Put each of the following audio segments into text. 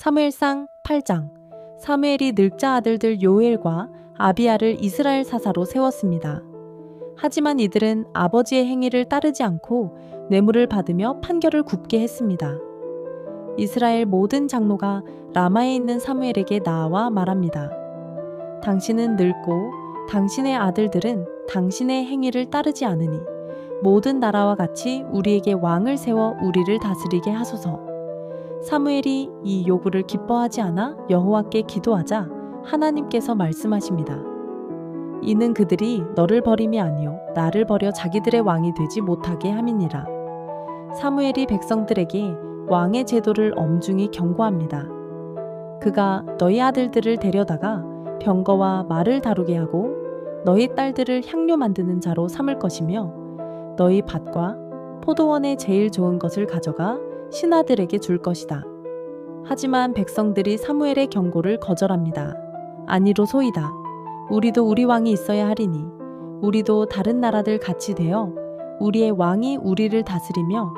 사무엘상 8장 사무엘이 늙자 아들들 요엘과 아비야를 이스라엘 사사로 세웠습니다. 하지만 이들은 아버지의 행위를 따르지 않고 뇌물을 받으며 판결을 굽게 했습니다. 이스라엘 모든 장로가 라마에 있는 사무엘에게 나와 말합니다. 당신은 늙고 당신의 아들들은 당신의 행위를 따르지 않으니 모든 나라와 같이 우리에게 왕을 세워 우리를 다스리게 하소서. 사무엘이 이 요구를 기뻐하지 않아 여호와께 기도하자 하나님께서 말씀하십니다. 이는 그들이 너를 버림이 아니요 나를 버려 자기들의 왕이 되지 못하게 함이니라. 사무엘이 백성들에게 왕의 제도를 엄중히 경고합니다. 그가 너희 아들들을 데려다가 병거와 말을 다루게 하고 너희 딸들을 향료 만드는 자로 삼을 것이며 너희 밭과 포도원의 제일 좋은 것을 가져가 신하들에게 줄 것이다. 하지만 백성들이 사무엘의 경고를 거절합니다. 아니로 소이다. 우리도 우리 왕이 있어야 하리니 우리도 다른 나라들 같이 되어 우리의 왕이 우리를 다스리며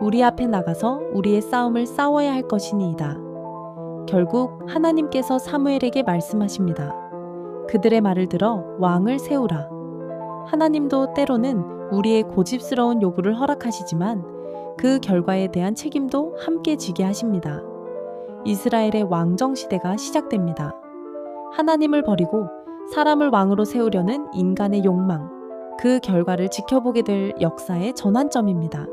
우리 앞에 나가서 우리의 싸움을 싸워야 할 것이니이다. 결국 하나님께서 사무엘에게 말씀하십니다. 그들의 말을 들어 왕을 세우라. 하나님도 때로는 우리의 고집스러운 요구를 허락하시지만 그 결과에 대한 책임도 함께 지게 하십니다. 이스라엘의 왕정 시대가 시작됩니다. 하나님을 버리고 사람을 왕으로 세우려는 인간의 욕망, 그 결과를 지켜보게 될 역사의 전환점입니다.